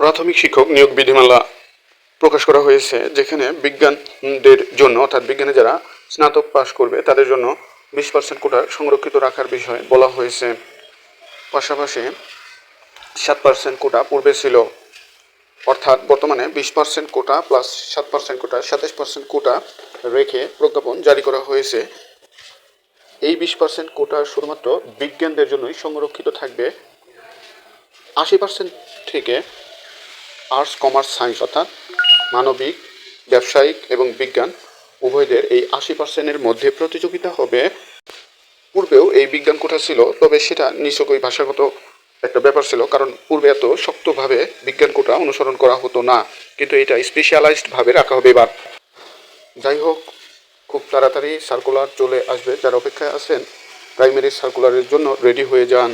প্রাথমিক শিক্ষক নিয়োগ বিধিমালা প্রকাশ করা হয়েছে, যেখানে বিজ্ঞানদের জন্য, অর্থাৎ বিজ্ঞানে যারা স্নাতক পাশ করবে, তাদের জন্য বিশ পার্সেন্ট কোটা সংরক্ষিত রাখার বিষয়ে বলা হয়েছে। পাশাপাশি সাত পার্সেন্ট কোটা পূর্বে ছিল, অর্থাৎ বর্তমানে বিশ পার্সেন্ট কোটা প্লাস সাত পার্সেন্ট কোটা, সাতাশ পার্সেন্ট কোটা রেখে প্রজ্ঞাপন জারি করা হয়েছে। এই বিশ পার্সেন্ট কোটা শুধুমাত্র বিজ্ঞানদের জন্যই সংরক্ষিত থাকবে। আশি পার্সেন্ট থেকে আর্টস কমার্স সায়েন্স অর্থাৎ মানবিক, ব্যবসায়িক এবং বিজ্ঞান উভয়দের এই আশি পার্সেন্টের মধ্যে প্রতিযোগিতা হবে। পূর্বেও এই বিজ্ঞান কোঠা ছিল, তবে সেটা নিছকই ভাষাগত একটা ব্যাপার ছিল, কারণ পূর্বে এত শক্তভাবে বিজ্ঞান কোটা অনুসরণ করা হতো না, কিন্তু এটা স্পেশালাইজডভাবে রাখা হবে এবার। যাই হোক, খুব তাড়াতাড়ি সার্কুলার চলে আসবে, যারা অপেক্ষায় আছেন প্রাইমারি সার্কুলারের জন্য রেডি হয়ে যান।